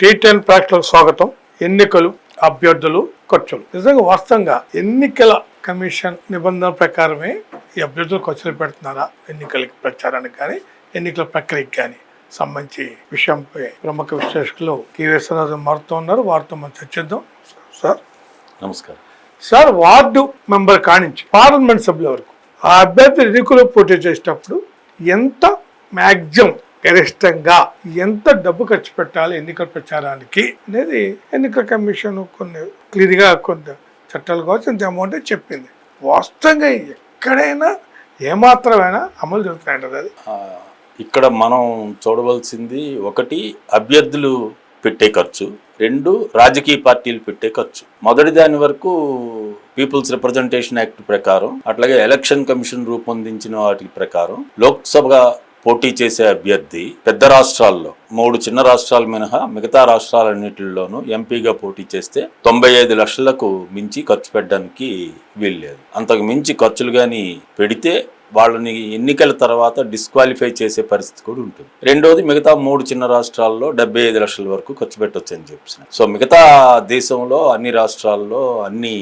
Tea ten ప్యాక్లకు స్వాగతం. ఎన్నికలు అభ్యర్థులు ఖర్చులు. నిజంగా వాస్తవంగా ఎన్నికల కమిషన్ నిబంధనల ప్రకారమే ఈ అభ్యర్థులు ఖర్చులు పెడుతున్నారా? ఎన్నికలకి ప్రచారానికి కానీ ఎన్నికల ప్రక్రియకి కానీ సంబంధించి విషయంపై ప్రముఖ విశ్లేషకులు కె విశ్వనాథన్ మారుతూ ఉన్నారు. వారితో మనం చర్చిద్దాం. సార్. నమస్కారం. సార్ వార్డు మెంబర్ కానించి పార్లమెంట్ సభ్యుల వరకు ఆ అభ్యర్థి ఎన్నికలు పోటీ చేసేటప్పుడు ఎంత మ్యాక్సిమం గరిష్టంగా ఎంత డబ్బు ఖర్చు పెట్టాలి ఎన్నికల ప్రచారానికి అనేది ఎన్నికల కమిషన్ కొన్ని క్లియర్గా కొంత చట్టాలు కావచ్చు ఇంత అమౌంట్ చెప్పింది. వాస్తవంగా ఎక్కడైనా ఏమాత్రమైనా అమలు జరుగుతున్నాయంటది అది. ఆ, ఇక్కడ మనం చూడవలసింది ఒకటి అభ్యర్థులు పెట్టే ఖర్చు. రెండు రాజకీయ పార్టీలు పెట్టే ఖర్చు. మొదటి దాని వరకు పీపుల్స్ రిప్రజెంటేషన్ యాక్ట్ ప్రకారం అట్లాగే ఎలక్షన్ కమిషన్ రూపొందించిన వాటి ప్రకారం లోక్సభ పోటీ చేసే అభ్యర్థి పెద్ద రాష్ట్రాల్లో మూడు చిన్న రాష్ట్రాలు మినహా మిగతా రాష్ట్రాలన్నింటిలోనూ ఎంపీగా పోటీ చేస్తే తొంభై ఐదు లక్షలకు మించి ఖర్చు పెట్టడానికి వీల్లేదు. అంతకు మించి ఖర్చులు కానీ పెడితే వాళ్ళని ఎన్నికల తర్వాత డిస్క్వాలిఫై చేసే పరిస్థితి కూడా ఉంటుంది. రెండోది మిగతా మూడు చిన్న రాష్ట్రాల్లో డెబ్బై ఐదు లక్షల వరకు ఖర్చు పెట్టవచ్చు అని చెప్పిన సో మిగతా దేశంలో అన్ని రాష్ట్రాల్లో అన్ని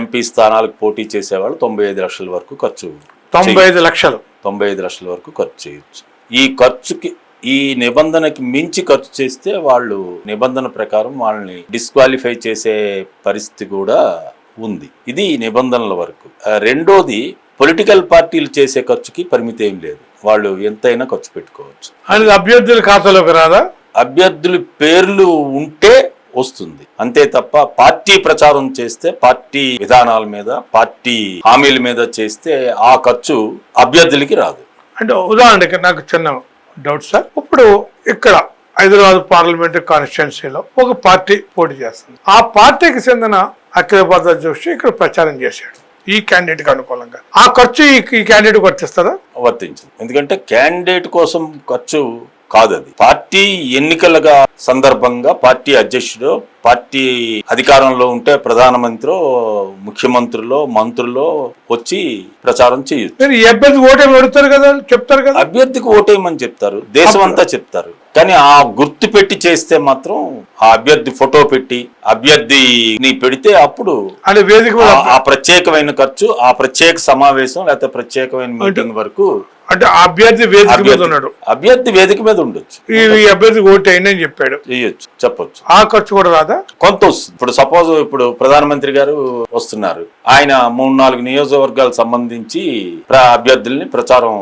ఎంపీ స్థానాలకు పోటీ చేసేవాళ్ళు తొంభై ఐదు లక్షల వరకు ఖర్చు తొంభై ఐదు లక్షలు. తొంభై ఐదు లక్షల వరకు ఖర్చు చేయొచ్చు. ఈ ఖర్చుకి ఈ నిబంధనకి మించి ఖర్చు చేస్తే వాళ్ళు నిబంధన ప్రకారం వాళ్ళని డిస్క్వాలిఫై చేసే పరిస్థితి కూడా ఉంది. ఇది నిబంధనల వరకు. రెండోది పొలిటికల్ పార్టీలు చేసే ఖర్చుకి పరిమితి ఏం లేదు. వాళ్ళు ఎంతైనా ఖర్చు పెట్టుకోవచ్చు. అభ్యర్థుల ఖాతాలోకి రాదా? అభ్యర్థుల పేర్లు ఉంటే వస్తుంది. అంతే తప్ప పార్టీ ప్రచారం చేస్తే పార్టీ విధానాల మీద పార్టీ హామీల మీద చేస్తే ఆ ఖర్చు అభ్యర్థులకి రాదు. అంటే ఉదాహరణకి నాకు చిన్న డౌట్ సార్ ఇప్పుడు ఇక్కడ హైదరాబాద్ పార్లమెంటరీ కాన్స్టిట్యున్సీలో ఒక పార్టీ పోటీ చేస్తుంది. ఆ పార్టీకి చెందిన అఖిలబాద్ జోషి ఇక్కడ ప్రచారం చేశాడు. ఈ క్యాండిడేట్కి అనుకూలంగా. ఆ ఖర్చు ఈ ఈ క్యాండిడేట్ వర్తిస్తుందా? వర్తించదు. ఎందుకంటే క్యాండిడేట్ కోసం ఖర్చు కాదు అది పార్టీ ఎన్నికలుగా సందర్భంగా పార్టీ అధ్యక్షుడు పార్టీ అధికారంలో ఉంటే ప్రధానమంత్రి ముఖ్యమంత్రులో మంత్రులో వచ్చి ప్రచారం చేయొచ్చు. అభ్యర్థి ఓటే పెడతారు కదా చెప్తారు కదా? అభ్యర్థికి ఓటేయమని చెప్తారు. దేశం అంతా చెప్తారు. కానీ ఆ గుర్తు పెట్టి చేస్తే మాత్రం ఆ అభ్యర్థి ఫోటో పెట్టి అభ్యర్థిని పెడితే అప్పుడు ఆ ప్రత్యేకమైన ఖర్చు ఆ ప్రత్యేక సమావేశం లేకపోతే ప్రత్యేకమైన మీటింగ్ వరకు అంటే అభ్యర్థి వేదిక మీద ఉన్నాడు. అభ్యర్థి వేదిక మీద ఉండొచ్చు. ఈ అభ్యర్థి ఓటు అయింది అని చెప్పాడు. చేయొచ్చు చెప్పొచ్చు. ఆ ఖర్చు కూడా రాదా? కొంత వస్తుంది. ఇప్పుడు సపోజ్ ఇప్పుడు ప్రధానమంత్రి గారు వస్తున్నారు. ఆయన మూడు నాలుగు నియోజకవర్గాలకు సంబంధించి అభ్యర్థుల్ని ప్రచారం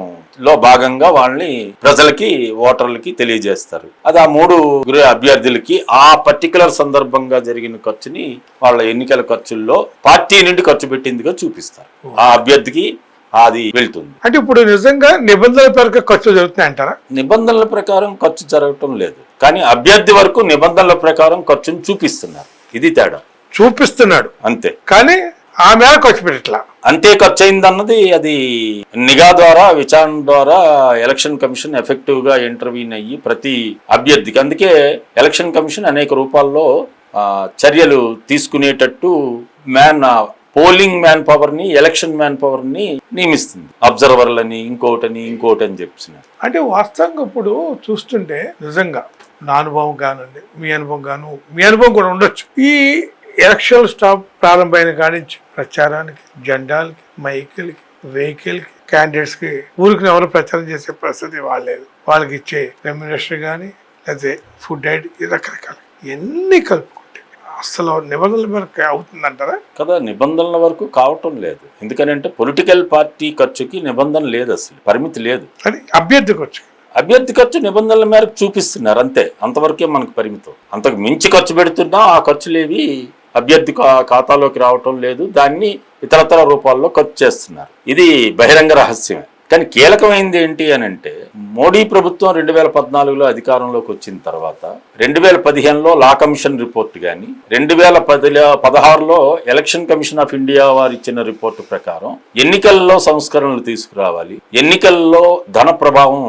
లో భాగంగా వాళ్ళని ప్రజలకి ఓటర్లకి తెలియజేస్తారు. అది ఆ మూడు అభ్యర్థులకి ఆ పర్టికులర్ సందర్భంగా జరిగిన ఖర్చుని వాళ్ళ ఎన్నికల ఖర్చుల్లో పార్టీ నుండి ఖర్చు పెట్టిందిగా చూపిస్తారు. ఆ అభ్యర్థికి అది వెళ్తుంది. అంటే ఇప్పుడు నిజంగా నిబంధనల పేరుగా ఖర్చు జరుగుతున్నాయి అంటారా? నిబంధనల ప్రకారం ఖర్చు జరగటం లేదు. కానీ అభ్యర్థి వరకు నిబంధనల ప్రకారం ఖర్చును చూపిస్తున్నారు. ఇది తేడా. చూపిస్తున్నాడు. అంతే. కానీ ఆ మేర ఖర్చు పెట్టట్లా? అంతే ఖర్చు అయిందన్నది అది నిఘా ద్వారా విచారణ ద్వారా ఎలక్షన్ కమిషన్ ఎఫెక్టివ్గా ఇంటర్వ్యూన్ అయ్యి ప్రతి అభ్యర్థికి. అందుకే ఎలక్షన్ కమిషన్ అనేక రూపాల్లో చర్యలు తీసుకునేటట్టు మ్యాన్ పోలింగ్ మ్యాన్ పవర్ని ఎలక్షన్ మ్యాన్ పవర్ని నియమిస్తుంది. అబ్జర్వర్లని ఇంకోటని ఇంకోటి అని చెప్పిన. అంటే వాస్తవంగా ఇప్పుడు చూస్తుంటే నిజంగా నా అనుభవం కానండి మీ అనుభవం కాను మీ అనుభవం కూడా ఉండొచ్చు. ఈ ఎలక్షన్ స్టాప్ ప్రారంభమైన కానించి ప్రచారానికి జెండాలకి మైకిల్కి వెహికల్కి క్యాండిడేట్స్కి ఊరికి ఎవరు ప్రచారం చేసే పరిస్థితి వాళ్ళలేదు వాళ్ళకి ఇచ్చే రెమ్యునేషన్ కానీ లేకపోతే ఫుడ్ ఐడి రకరకాల. ఎన్ని కలుపుకో అసలు నిబంధనల మేరకు అవుతుందంటారా? కదా నిబంధనల వరకు కావటం లేదు. ఎందుకనంటే పొలిటికల్ పార్టీ ఖర్చుకి నిబంధన లేదు అసలు పరిమితి లేదు. అని అభ్యర్థికి వచ్చి అభ్యర్థి ఖర్చు నిబంధనల మేరకు చూపిస్తున్నారు అంతే. అంతవరకే మనకు పరిమితం. అంతకు మించి ఖర్చు పెడుతున్నా ఆ ఖర్చులేవి అభ్యర్థి ఖాతాలోకి రావటం లేదు. దాన్ని ఇతరతర రూపాల్లో ఖర్చు చేస్తున్నారు. ఇది బహిరంగ రహస్యమే. కానీ కీలకమైంది ఏంటి అని అంటే మోడీ ప్రభుత్వం రెండు వేల పద్నాలుగులో అధికారంలోకి వచ్చిన తర్వాత రెండు వేల పదిహేనులో లా కమిషన్ రిపోర్ట్ కానీ రెండు వేల పదిలో పదహారులో ఎలక్షన్ కమిషన్ ఆఫ్ ఇండియా వారు ఇచ్చిన రిపోర్టు ప్రకారం ఎన్నికల్లో సంస్కరణలు తీసుకురావాలి ఎన్నికల్లో ధన ప్రభావం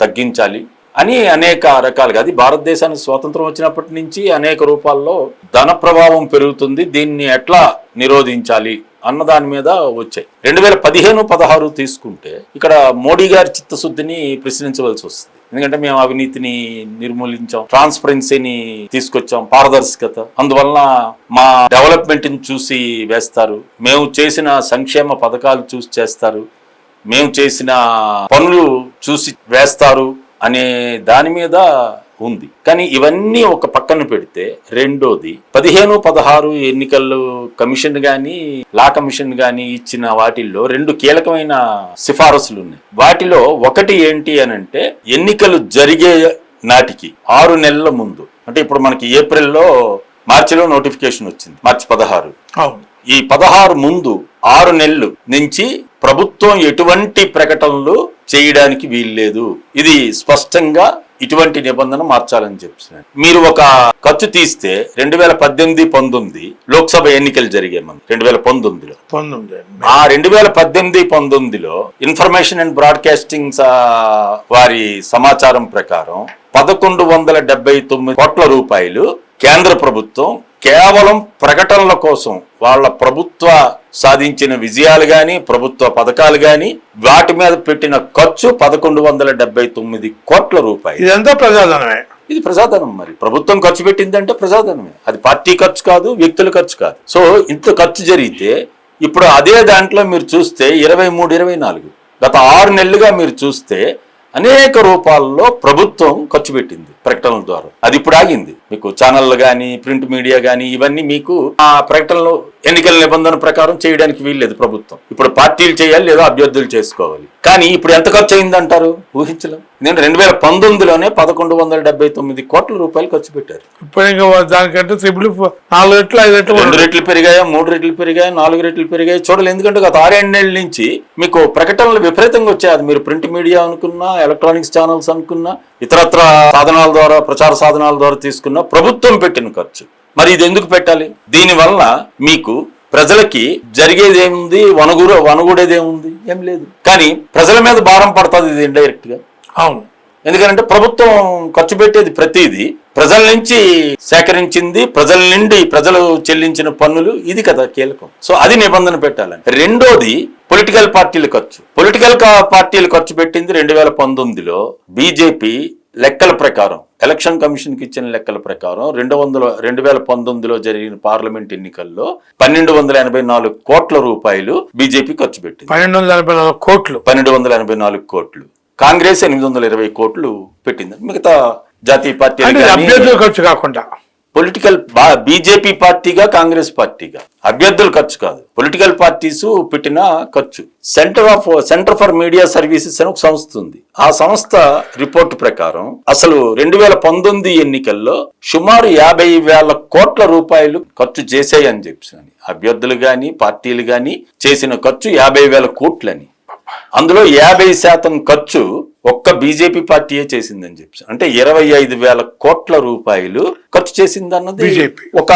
తగ్గించాలి అని అనేక రకాలుగా అది భారతదేశానికి స్వాతంత్రం వచ్చినప్పటి నుంచి అనేక రూపాల్లో ధన ప్రభావం పెరుగుతుంది. దీన్ని ఎట్లా నిరోధించాలి? అన్న దాని మీద వచ్చాయి. రెండు వేల పదిహేను పదహారు తీసుకుంటే ఇక్కడ మోడీ గారి చిత్తశుద్ధిని ప్రశ్నించవలసి వస్తుంది. ఎందుకంటే మేము అవినీతిని నిర్మూలించాం ట్రాన్స్పరెన్సీని తీసుకొచ్చాం పారదర్శకత. అందువలన మా డెవలప్మెంట్ని చూసి వేస్తారు. మేము చేసిన సంక్షేమ పథకాలు చూసి చేస్తారు. మేము చేసిన పనులు చూసి వేస్తారు అనే దాని మీద ఉంది. కానీ ఇవన్నీ ఒక పక్కన పెడితే రెండోది పదిహేను పదహారు ఎన్నికల్లో కమిషన్ గాని లా కమిషన్ గాని ఇచ్చిన వాటిల్లో రెండు కీలకమైన సిఫారసులు ఉన్నాయి. వాటిలో ఒకటి ఏంటి అని అంటే ఎన్నికలు జరిగే నాటికి ఆరు నెలల ముందు. అంటే ఇప్పుడు మనకి ఏప్రిల్లో మార్చిలో నోటిఫికేషన్ వచ్చింది మార్చి పదహారు. ఈ పదహారు ముందు ఆరు నెలలు నుంచి ప్రభుత్వం ఎటువంటి ప్రకటనలు చేయడానికి వీల్లేదు. ఇది స్పష్టంగా ఇటువంటి నిబంధన మార్చాలని చెప్తున్నాను మీరు ఒక ఖర్చు తీస్తే రెండు వేల పద్దెనిమిది పంతొమ్మిది లోక్సభ ఎన్నికలు జరిగాయి మన రెండు వేల పంతొమ్మిదిలో. పంతొమ్మిది. ఆ రెండు వేల పద్దెనిమిది పంతొమ్మిదిలో ఇన్ఫర్మేషన్ అండ్ బ్రాడ్కాస్టింగ్ వారి సమాచారం ప్రకారం పదకొండు వందల డెబ్బై తొమ్మిది కోట్ల రూపాయలు కేంద్ర ప్రభుత్వం కేవలం ప్రకటనల కోసం వాళ్ళ ప్రభుత్వ సాధించిన విజయాలు గాని ప్రభుత్వ పథకాలు గాని వాటి మీద పెట్టిన ఖర్చు పదకొండు వందల డెబ్బై తొమ్మిది కోట్ల రూపాయలు. ఇదంతా ప్రజాధనమే. ఇది ప్రజాధనం మరి. ప్రభుత్వం ఖర్చు పెట్టిందంటే ప్రజాధనమే. అది పార్టీ ఖర్చు కాదు వ్యక్తుల ఖర్చు కాదు. సో ఇంత ఖర్చు జరిగితే ఇప్పుడు అదే దాంట్లో మీరు చూస్తే ఇరవై మూడు ఇరవై నాలుగు. గత ఆరు నెలలుగా మీరు చూస్తే అనేక రూపాల్లో ప్రభుత్వం ఖర్చు పెట్టింది. ప్రకటనల ద్వారా. అది ఇప్పుడు ఆగింది. మీకు ఛానళ్ళు కానీ ప్రింట్ మీడియా కానీ ఇవన్నీ మీకు ఆ ప్రకటనలు ఎన్నికల నిబంధన ప్రకారం చేయడానికి వీల్లేదు ప్రభుత్వం. ఇప్పుడు పార్టీలు చేయాలి లేదా అభ్యర్థులు చేసుకోవాలి. కానీ ఇప్పుడు ఎంత ఖర్చు అయిందంటారు? ఊహించలేం. నేను రెండు వేల పంతొమ్మిదిలోనే పదకొండు వందల డెబ్బై తొమ్మిది కోట్ల రూపాయలు ఖర్చు పెట్టారు. ఇప్పుడు దానికంటే నాలుగు రెట్లు ఐదు రెట్లు రెండు రెట్లు పెరిగాయా మూడు రెట్లు పెరిగాయా నాలుగు రెట్లు పెరిగాయి? చూడాలి ఎందుకంటే గత ఆరేళ్ళ నుంచి మీకు ప్రకటనలు విపరీతంగా వచ్చాయి. అది మీరు ప్రింట్ మీడియా అనుకున్నా ఎలక్ట్రానిక్స్ ఛానల్స్ అనుకున్నా ఇతరత్ర సాధనాల ద్వారా ప్రచార సాధనాల ద్వారా తీసుకున్న ప్రభుత్వం పెట్టిన ఖర్చు. మరి ఇది ఎందుకు పెట్టాలి? దీనివల్ల మీకు ప్రజలకి జరిగేది ఏముంది? వనగూర వనగూడేది ఏముంది? ఏం లేదు. కానీ ప్రజల మీద భారం పడుతుంది ఇది ఇండైరెక్ట్గా. అవును. ఎందుకంటే ప్రభుత్వం ఖర్చు పెట్టేది ప్రతిదీ ప్రజల నుంచి సేకరించింది ప్రజల నుండి ప్రజలు చెల్లించిన పన్నులు ఇది కదా కీలకం. సో అది నిబంధన పెట్టాలని రెండోది పొలిటికల్ పార్టీల ఖర్చు. పొలిటికల్ పార్టీలు ఖర్చు పెట్టింది రెండు వేల పంతొమ్మిదిలో బీజేపీ లెక్కల ప్రకారం ఎలక్షన్ కమిషన్కి ఇచ్చిన లెక్కల ప్రకారం రెండు వందల రెండు వేల పంతొమ్మిదిలో జరిగిన పార్లమెంట్ ఎన్నికల్లో పన్నెండు వందల ఎనభై నాలుగు కోట్ల రూపాయలు బీజేపీ ఖర్చు పెట్టింది. పన్నెండు వందల ఎనభై నాలుగు కోట్లు. పన్నెండు వందల ఎనభై నాలుగు కోట్లు. కాంగ్రెస్ ఎనిమిది వందల ఇరవై కోట్లు పెట్టింది. మిగతా జాతీయ అంటే పార్టీలు అభ్యర్థుల ఖర్చు కాకుండా. పొలిటికల్ బీజేపీ పార్టీగా కాంగ్రెస్ పార్టీగా. అభ్యర్థుల ఖర్చు కాదు. పొలిటికల్ పార్టీస్ పెట్టిన ఖర్చు. Centre of centre for media services అని ఒక సంస్థ ఉంది. ఆ సంస్థ రిపోర్ట్ ప్రకారం అసలు రెండు వేల పంతొమ్మిది ఎన్నికల్లో సుమారు యాభై వేల కోట్ల రూపాయలు ఖర్చు చేశాయని చెప్పి అభ్యర్థులు గాని పార్టీలు గాని చేసిన ఖర్చు యాభై వేల కోట్లని. అందులో యాభై శాతం ఖర్చు ఒక్క బీజేపీ పార్టీయే చేసిందని చెప్పి. అంటే ఇరవై ఐదు వేల కోట్ల రూపాయలు ఖర్చు చేసింది అన్నది. ఒక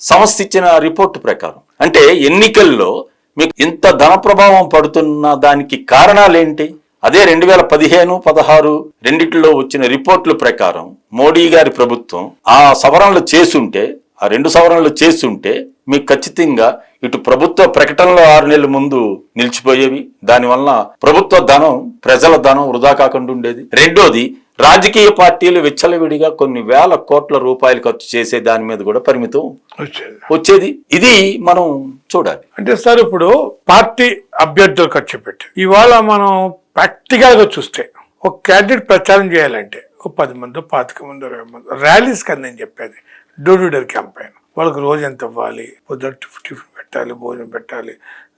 సంస్థ ఇచ్చిన రిపోర్ట్ ప్రకారం. అంటే ఎన్నికల్లో మీకు ఇంత ధన ప్రభావం పడుతున్న దానికి కారణాలేంటి? అదే రెండు వేల పదిహేను పదహారు రెండిట్లో వచ్చిన రిపోర్టుల ప్రకారం మోడీ గారి ప్రభుత్వం ఆ సవరణలు చేసుంటే ఆ రెండు సవరణలు చేస్తుంటే మీకు ఖచ్చితంగా ఇటు ప్రభుత్వ ప్రకటనలో ఆరు నెలల ముందు నిలిచిపోయేవి. దానివల్ల ప్రభుత్వ ధనం ప్రజల ధనం వృధా కాకుండా ఉండేది. రెండోది రాజకీయ పార్టీలు విచ్చలవిడిగా కొన్ని వేల కోట్ల రూపాయలు ఖర్చు చేసే దాని మీద కూడా పరిమితం వచ్చేది. వచ్చేది. ఇది మనం చూడాలి. అంటే సార్ ఇప్పుడు పార్టీ అభ్యర్థులు ఖర్చు పెట్టి ఇవాళ మనం ప్రాక్టికల్గా చూస్తే ఒక క్యాండిడేట్ ప్రచారం చేయాలంటే ఒక పది మంది పాతిక మంది ఇరవై మంది ర్యాలీస్ కదా నేను చెప్పేది డోర్ టు డోర్ క్యాంపెయిన్ వాళ్ళకి రోజు ఎంత ఇవ్వాలి? పొద్దున్న టిఫ్- టిఫిన్ పెట్టాలి భోజనం పెట్టాలి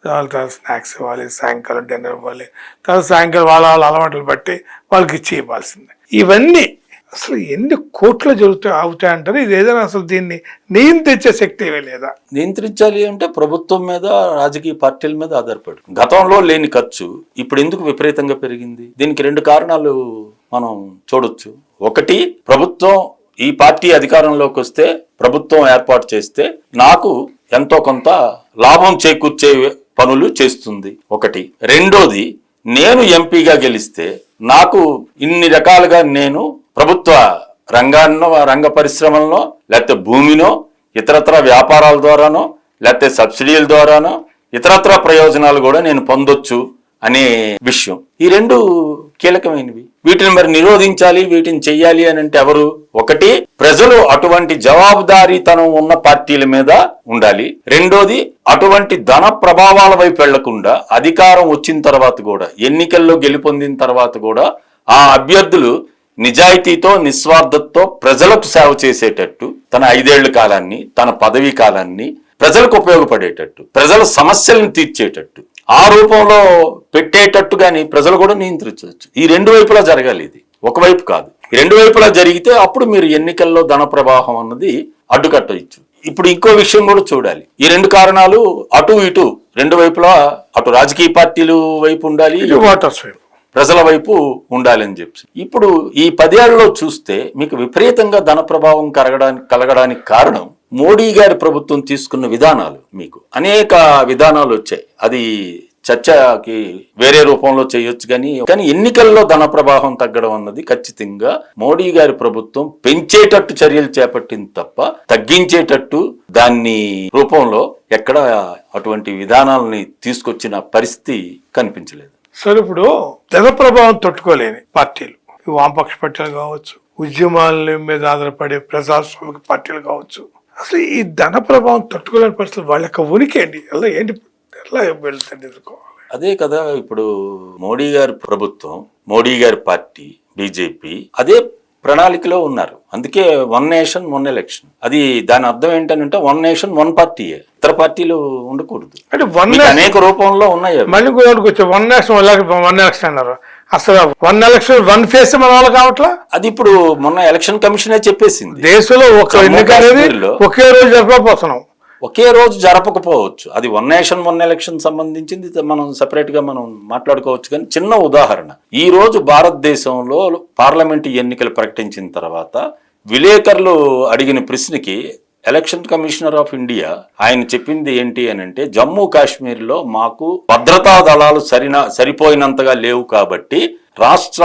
వాళ్ళ తర్వాత స్నాక్స్ ఇవ్వాలి సాయంకాలం డిన్నర్ ఇవ్వాలి తర్వాత సాయంకాలం వాళ్ళ వాళ్ళ అలవాట్లు బట్టి వాళ్ళకి ఇచ్చి ఇవ్వాల్సిందే. ఇవన్నీ అసలు ఎన్ని కోట్లు జరుగుతాయి అవుతాయంటారు ఇది ఏదైనా అసలు దీన్ని నియంత్రించే శక్తి ఏమీ లేదా? నియంత్రించాలి అంటే ప్రభుత్వం మీద రాజకీయ పార్టీల మీద ఆధారపడి. గతంలో లేని ఖర్చు ఇప్పుడు ఎందుకు విపరీతంగా పెరిగింది? దీనికి రెండు కారణాలు మనం చూడొచ్చు. ఒకటి ప్రభుత్వం ఈ పార్టీ అధికారంలోకి వస్తే ప్రభుత్వం ఏర్పాటు చేస్తే నాకు ఎంతో కొంత లాభం చేకూర్చే పనులు చేస్తుంది. ఒకటి. రెండోది నేను ఎంపీగా గెలిస్తే నాకు ఇన్ని రకాలుగా నేను ప్రభుత్వ రంగాన్నో రంగ పరిశ్రమల్లో లేకపోతే భూమినో ఇతరత్ర వ్యాపారాల ద్వారానో లేకపోతే సబ్సిడీల ద్వారానో ఇతరత్ర ప్రయోజనాలు కూడా నేను పొందొచ్చు అనే విషయం. ఈ రెండు కీలకమైనవి. వీటిని మరి నిరోధించాలి వీటిని చెయ్యాలి అని అంటే ఎవరు? ఒకటి ప్రజలు అటువంటి జవాబుదారీతనం ఉన్న పార్టీల మీద ఉండాలి. రెండోది అటువంటి ధన ప్రభావాల వైపు వెళ్ళకుండా అధికారం వచ్చిన తర్వాత కూడా ఎన్నికల్లో గెలుపొందిన తర్వాత కూడా ఆ అభ్యర్థులు నిజాయితీతో నిస్వార్థతో ప్రజలకు సేవ చేసేటట్టు తన ఐదేళ్ళ కాలాన్ని తన పదవీ కాలాన్ని ప్రజలకు ఉపయోగపడేటట్టు ప్రజల సమస్యలను తీర్చేటట్టు ఆ రూపంలో పెట్టేటట్టు గాని ప్రజలు కూడా నియంత్రించవచ్చు. ఈ రెండు వైపులా జరగాలి ఇది. ఒకవైపు కాదు. రెండు వైపులా జరిగితే అప్పుడు మీరు ఎన్నికల్లో ధన ప్రవాహం అన్నది అడ్డుకట్టవచ్చు ఇప్పుడు ఇంకో విషయం కూడా చూడాలి. ఈ రెండు కారణాలు అటు ఇటు రెండు వైపులా అటు రాజకీయ పార్టీలు వైపు ఉండాలి ప్రజల వైపు ఉండాలని చెప్పి. ఇప్పుడు ఈ పదేళ్ళలో చూస్తే మీకు విపరీతంగా ధన ప్రభావం కరగడానికి కలగడానికి కారణం మోడీ గారి ప్రభుత్వం తీసుకున్న విధానాలు మీకు అనేక విధానాలు వచ్చాయి. అది చర్చకి వేరే రూపంలో చేయొచ్చు కానీ కానీ ఎన్నికల్లో ధన ప్రవాహం తగ్గడం అన్నది ఖచ్చితంగా మోడీ గారి ప్రభుత్వం పెంచేటట్టు చర్యలు చేపట్టింది తప్ప తగ్గించేటట్టు దాన్ని రూపంలో ఎక్కడ అటువంటి విధానాలని తీసుకొచ్చిన పరిస్థితి కనిపించలేదు. సరే ఇప్పుడు ధన ప్రభావం తట్టుకోలేని పార్టీలు. వామపక్ష పార్టీలు కావచ్చు ఉద్యమాల మీద ఆధారపడే ప్రజాస్వామిక పార్టీలు కావచ్చు అసలు ఈ ధన ప్రభావం తట్టుకోలేని పరిస్థితులు వాళ్ళ యొక్క ఉనికి ఏంటి ఎలా ఏంటి ఎలా వెళ్తుంది ఎదుర్కోవాలి అదే కదా ఇప్పుడు మోడీ గారి ప్రభుత్వం మోడీ గారి పార్టీ బీజేపీ అదే ప్రణాళికలో ఉన్నారు. అందుకే వన్ నేషన్ వన్ ఎలక్షన్. అది దాని అర్థం ఏంటంటే వన్ నేషన్ వన్ పార్టీయే. ఇతర పార్టీలు ఉండకూడదు. అంటే వన్ అనేక రూపంలో ఉన్నాయి. మళ్ళీ వన్ నేషన్ వన్ ఎలక్షన్ అన్నారు. అసలు వన్ ఎలక్షన్ వన్ ఫేస్ మన వాళ్ళు కావట్లా? అది ఇప్పుడు మొన్న ఎలక్షన్ కమిషనే చెప్పేసింది. దేశంలో ఒక ఎన్నిక అనేది ఒకే రోజు జరపకపోతున్నాం ఒకే రోజు జరపకపోవచ్చు. అది వన్ నేషన్ వన్ ఎలక్షన్ సంబంధించింది మనం సెపరేట్గా మనం మాట్లాడుకోవచ్చు. కానీ చిన్న ఉదాహరణ. ఈ రోజు భారతదేశంలో పార్లమెంట్ ఎన్నికలు ప్రకటించిన తర్వాత విలేకరులు అడిగిన ప్రశ్నకి ఎలక్షన్ కమిషనర్ ఆఫ్ ఇండియా ఆయన చెప్పింది ఏంటి అని అంటే జమ్మూ కాశ్మీర్లో మాకు భద్రతా దళాలు సరిన సరిపోయినంతగా లేవు కాబట్టి రాష్ట్ర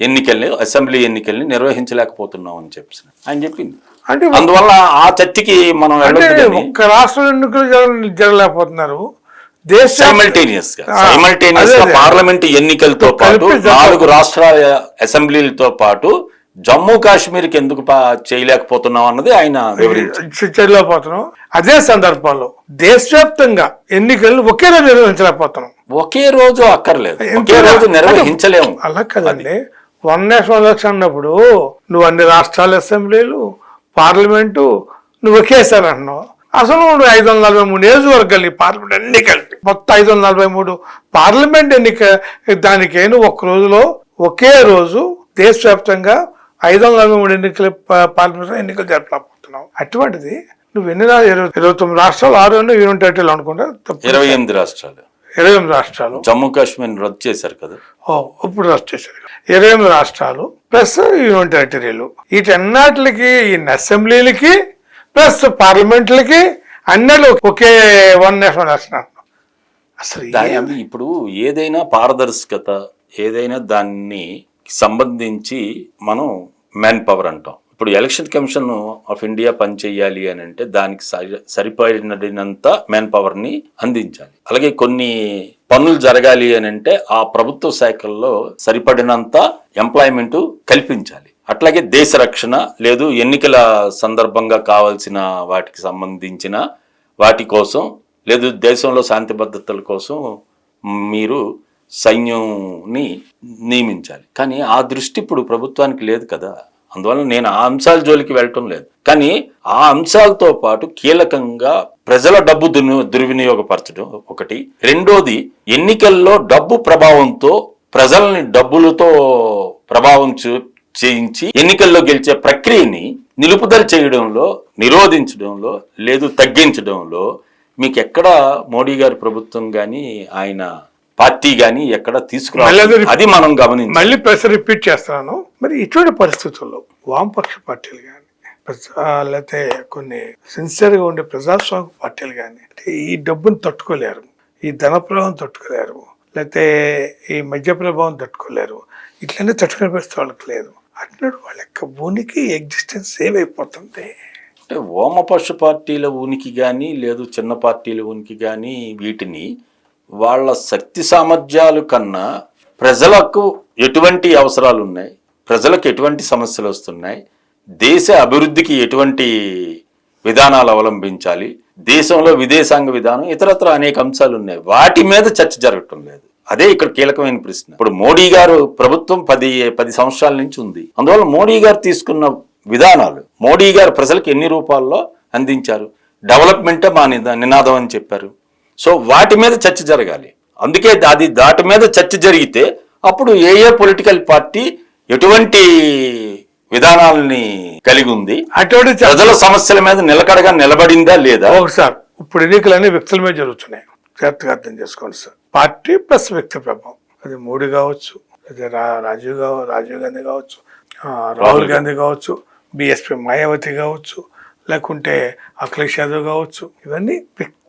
ఎన్నికల్ని అసెంబ్లీ ఎన్నికల్ని నిర్వహించలేకపోతున్నాం అని చెప్పి ఆయన చెప్పింది అంటే అందువల్ల ఆ చర్చకి మనం ఒక్క రాష్ట్ర ఎన్నికలు జరగ- జరగలేకపోతున్నారు సైమల్టేనియస్గా సైమల్టేనియస్గా. పార్లమెంట్ ఎన్నికలతో పాటు. నాలుగు రాష్ట్ర అసెంబ్లీలతో పాటు జమ్మూ కాశ్మీర్కి ఎందుకు చేయలేకపోతున్నాం అన్నది ఆయన వివరించారు. చెల్లకపోతున్నాం అదే సందర్భంలో దేశవ్యాప్తంగా ఎన్నికలను ఒకే రోజు నిర్వహించలేకపోతున్నాం. ఒకే రోజు అక్కర్లేదు. ఒకే రోజు నిర్వహించలేము. అలా కదండి. వన్ నేషనల్ ఎలక్షన్ అన్నప్పుడు నువ్వు అన్ని రాష్ట్రాల అసెంబ్లీలు పార్లమెంటు నువ్వు ఒకేసారి అంటున్నావు. అసలు నువ్వు ఐదు వందల నలభై మూడు నియోజకవర్గాలు పార్లమెంట్ అన్ని కలిపి మొత్తం ఐదు వందల నలభై మూడు పార్లమెంట్ ఎన్నిక దానికే నువ్వు ఒక రోజులో ఒకే రోజు దేశవ్యాప్తంగా ఐదు వందల నలభై మూడు ఎన్నికల పార్లమెంట్ ఎన్నికలు జరపలేకపోతున్నావు. అటువంటిది నువ్వు ఎన్ని ఇరవై ఇరవై తొమ్మిది రాష్ట్రాలు ఆరు ఎన్నో యూనిట్ టెరిటరీలు అనుకుంటా. ఇరవై ఎనిమిది రాష్ట్రాలు. ఇరవై ఎనిమిది రాష్ట్రాలు. జమ్మూ కాశ్మీర్ రద్దు చేశారు కదా. ఓ ఇప్పుడు వచ్చేసారు ఇరవై ఎనిమిది రాష్ట్రాలు ప్లస్ యూనియన్ టెరిటరీలు వీటన్నిటికి ఈ అసెంబ్లీలకి ప్లస్ పార్లమెంట్లకి అన్నిటి ఒకే వన్ నేషనల్ ఎలక్షన్ అసలు ఇప్పుడు ఏదైనా పారదర్శకత ఏదైనా దాన్ని సంబంధించి మనం మ్యాన్ పవర్ అంటాం. ఇప్పుడు ఎలక్షన్ కమిషన్ ఆఫ్ ఇండియా పనిచేయాలి అని అంటే దానికి సరి- సరిపడినంత మ్యాన్ పవర్ని అందించాలి. అలాగే కొన్ని పనులు జరగాలి అని అంటే ఆ ప్రభుత్వ శాఖల్లో సరిపడినంత ఎంప్లాయ్మెంట్ కల్పించాలి. అట్లాగే దేశ రక్షణ లేదు ఎన్నికల సందర్భంగా కావాల్సిన వాటికి సంబంధించిన వాటి కోసం లేదు దేశంలో శాంతి భద్రతల కోసం మీరు సైన్యంని నియమించాలి. కానీ ఆ దృష్టి ఇప్పుడు ప్రభుత్వానికి లేదు కదా. అందువల్ల నేను ఆ అంశాల జోలికి వెళ్ళటం లేదు. కానీ ఆ అంశాలతో పాటు కీలకంగా ప్రజల డబ్బు దుర్వినియోగపరచడం ఒకటి. రెండోది ఎన్నికల్లో డబ్బు ప్రభావంతో ప్రజల్ని డబ్బులతో ప్రభావం చూ- చేయించి ఎన్నికల్లో గెలిచే ప్రక్రియని నిలుపుదల చేయడంలో నిరోధించడంలో లేదు తగ్గించడంలో మీకు ఎక్కడ మోడీ గారి ప్రభుత్వం కానీ ఆయన పార్టీ కానీ ఎక్కడ తీసుకురావాలి అది మనం గమనించాలి. మళ్ళీ ప్రశ్న రిపీట్ చేస్తున్నాను మరి ఇటువంటి పరిస్థితుల్లో వామపక్ష పార్టీలు కానీ లేకపోతే కొన్ని సిన్సియర్గా ఉండే ప్రజాస్వామిక పార్టీలు కానీ ఈ డబ్బును తట్టుకోలేరు. ఈ ధన ప్రభావం తట్టుకోలేరు. లేకపోతే ఈ మధ్య ప్రభావం తట్టుకోలేరు. ఇట్లనే తట్టుకునే పరిస్థితి వాళ్ళకి లేదు. అట్లా వాళ్ళ యొక్క ఉనికి ఎగ్జిస్టెన్స్ సేవ్ అయిపోతుంది. అంటే వామపక్ష పార్టీల ఉనికి కానీ లేదు చిన్న పార్టీల ఉనికి కానీ వీటిని వాళ్ళ శక్తి సామర్థ్యాలు కన్నా ప్రజలకు ఎటువంటి అవసరాలు ఉన్నాయి ప్రజలకు ఎటువంటి సమస్యలు వస్తున్నాయి దేశ అభివృద్ధికి ఎటువంటి విధానాలు అవలంబించాలి దేశంలో విదేశాంగ విధానం ఇతరత్ర అనేక అంశాలు ఉన్నాయి. వాటి మీద చర్చ జరగటం లేదు. అదే ఇక్కడ కీలకమైన ప్రశ్న. ఇప్పుడు మోడీ గారు ప్రభుత్వం పది పది సంవత్సరాల నుంచి ఉంది. అందువల్ల మోడీ గారు తీసుకున్న విధానాలు మోడీ గారు ప్రజలకు ఎన్ని రూపాల్లో అందించారు? డెవలప్మెంటే మా నిదా- నినాదం అని చెప్పారు. సో వాటి మీద చర్చ జరగాలి. అందుకే అది దాటి మీద చర్చ జరిగితే అప్పుడు ఏ ఏ పొలిటికల్ పార్టీ ఎటువంటి విధానాలని కలిగి ఉంది? అటువంటి ప్రజల సమస్యల మీద నిలకడగా నిలబడిందా లేదా? ఒకటి సార్ ఇప్పుడు ఎన్నికలన్నీ వ్యక్తుల మీద జరుగుతున్నాయి. జాగ్రత్తగా అర్థం చేసుకోండి సార్. పార్టీ ప్లస్ వ్యక్తి ప్రభావం అది మోడీ కావచ్చు అది రాజీవ్ కావ రాజీవ్ గాంధీ కావచ్చు రాహుల్ గాంధీ కావచ్చు బిఎస్పి మాయావతి కావచ్చు లేకుంటే అఖిలేష్ యాదవ్ కావచ్చు ఇవన్నీ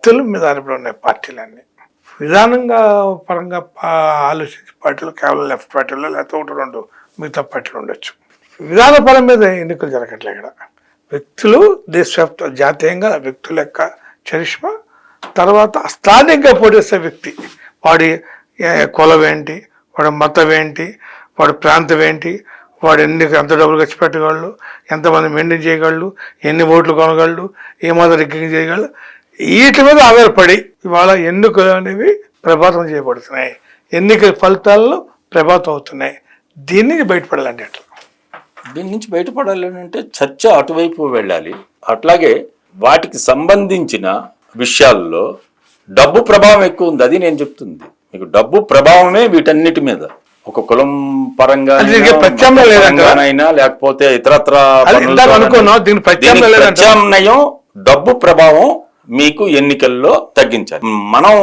వ్యక్తుల మీద ఆధారపడి ఉన్నాయి పార్టీలన్నీ. విధానంగా పరంగా పా- ఆలోచించే పార్టీలు కేవలం లెఫ్ట్ పార్టీలో లేకపోతే ఒకటి రెండు మిగతా పార్టీలు ఉండొచ్చు. విధాన పరం మీద ఎన్నికలు జరగట్లే ఇక్కడ. వ్యక్తులు దేశవ్యాప్త జాతీయంగా వ్యక్తుల యొక్క చరిష్మా తర్వాత స్థానికంగా పోటేసే వ్యక్తి. వాడి కులం ఏంటి వాడి మతం ఏంటి వాడి ప్రాంతం ఏంటి వాడు ఎన్ని ఎంత డబ్బులు ఖర్చు పెట్టగలడు ఎంతమంది మెయింటైన్ చేయగలడు ఎన్ని ఓట్లు కొనగలడు ఏ మాత్రం రిగ్గింగ్ చేయగలడు వీటి మీద ఆధారపడి ఇవాళ ఎన్నికలు అనేవి ప్రభావితం చేయబడుతున్నాయి. ఎన్నికల ఫలితాల్లో ప్రభావితం అవుతున్నాయి. దీన్ని బయటపడాలండి అట్లా. దీని నుంచి బయటపడాలి అంటే చర్చ అటువైపు వెళ్ళాలి. అట్లాగే వాటికి సంబంధించిన విషయాల్లో డబ్బు ప్రభావం ఎక్కువ ఉంది. అది నేను చెప్తుంది. మీకు డబ్బు ప్రభావమే వీటన్నిటి మీద. ఒక కులం పరంగా అది దీనికి ప్రత్యామ్నాయం లేదంటారా? అయినా లేకపోతే ఇతరత్ర అనుకున్నాం? ప్రత్యామ్నాయం డబ్బు ప్రభావం మీకు ఎన్నికల్లో తగ్గించాలి. మనం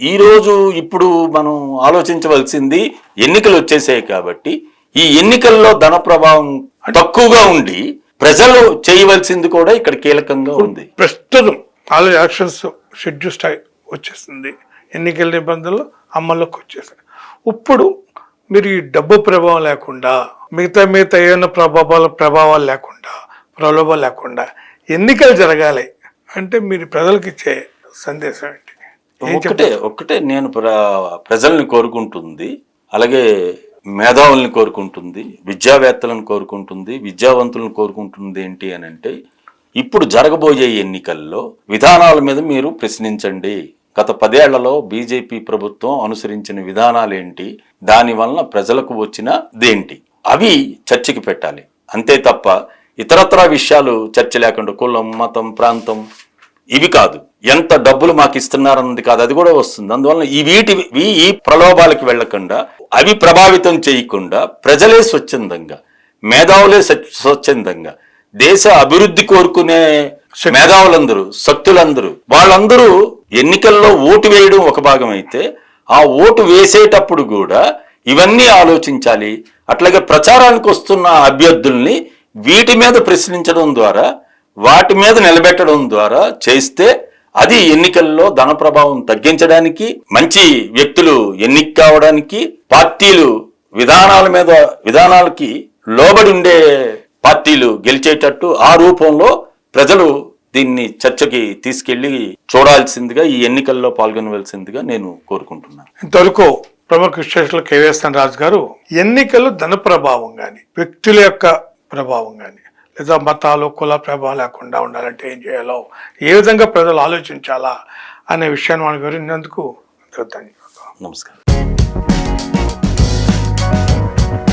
ఈ రోజు ఇప్పుడు మనం ఆలోచించవలసింది ఎన్నికలు వచ్చేసాయి కాబట్టి ఈ ఎన్నికల్లో ధన ప్రభావం తక్కువగా ఉండి ప్రజలు చేయవలసింది కూడా ఇక్కడ కీలకంగా ఉంది. ప్రస్తుతం ఆల్ ఎలక్షన్స్ షెడ్యూల్ స్టై వచ్చేసింది. ఎన్నికల నిబంధనలు అమల్లోకి వచ్చేసాయి. ఇప్పుడు మీరు ఈ డబ్బు ప్రభావం లేకుండా మిగతా మిగతా ఏమైనా ప్రభావాలు ప్రభావాలు లేకుండా ప్రలోభాలు లేకుండా ఎన్నికలు జరగాలి. అంటే మీరు ప్రజలకు ఇచ్చే సందేశం ఏంటి? ఒక్కటే ఒక్కటే నేను ప్ర- ప్రజల్ని కోరుకుంటుంది అలాగే మేధావుల్ని కోరుకుంటుంది విద్యావేత్తలను కోరుకుంటుంది విద్యావంతులను కోరుకుంటుంది ఏంటి అని అంటే ఇప్పుడు జరగబోయే ఎన్నికల్లో విధానాల మీద మీరు ప్రశ్నించండి. గత పదేళ్ళలో బీజేపీ ప్రభుత్వం అనుసరించిన విధానాలేంటి? దాని వలన ప్రజలకు వచ్చిన దేంటి? అవి చర్చకి పెట్టాలి. అంతే తప్ప ఇతరత్ర విషయాలు చర్చ లేకుండా కులం మతం ప్రాంతం ఇవి కాదు. ఎంత డబ్బులు మాకు ఇస్తున్నారన్నది కాదు అది కూడా వస్తుంది. అందువలన ఈ వీటి ఈ- ప్రలోభాలకి వెళ్ళకుండా అవి ప్రభావితం చేయకుండా ప్రజలే స్వచ్ఛందంగా మేధావులే స్వ- స్వచ్ఛందంగా దేశ అభివృద్ధి కోరుకునే మేధావులందరూ శక్తులందరూ వాళ్ళందరూ ఎన్నికల్లో ఓటు వేయడం ఒక భాగం అయితే ఆ ఓటు వేసేటప్పుడు కూడా ఇవన్నీ ఆలోచించాలి. అట్లాగే ప్రచారానికి వస్తున్న అభ్యర్థుల్ని వీటి మీద ప్రశ్నించడం ద్వారా వాటి మీద నిలబెట్టడం ద్వారా చేస్తే అది ఎన్నికల్లో ధన ప్రభావం తగ్గించడానికి మంచి వ్యక్తులు ఎన్నిక కావడానికి పార్టీలు విధానాల మీద విధానాలకి లోబడి ఉండే పార్టీలు గెలిచేటట్టు ఆ రూపంలో ప్రజలు దీన్ని చర్చకి తీసుకెళ్ళి చూడాల్సిందిగా ఈ ఎన్నికల్లో పాల్గొనవలసిందిగా నేను కోరుకుంటున్నాను. ఇంతవరకు ప్రముఖ విశ్లేషకులు కేవీఎస్ రాజు గారు ఎన్నికలు ధన ప్రభావం కానీ వ్యక్తుల యొక్క ప్రభావం కానీ లేదా మతాలు కుల ప్రభావం లేకుండా ఉండాలంటే ఏం చేయాలో ఏ విధంగా ప్రజలు ఆలోచించాలా అనే విషయాన్ని మనం వివరించినందుకు ధన్యవాదాలు. నమస్కారం.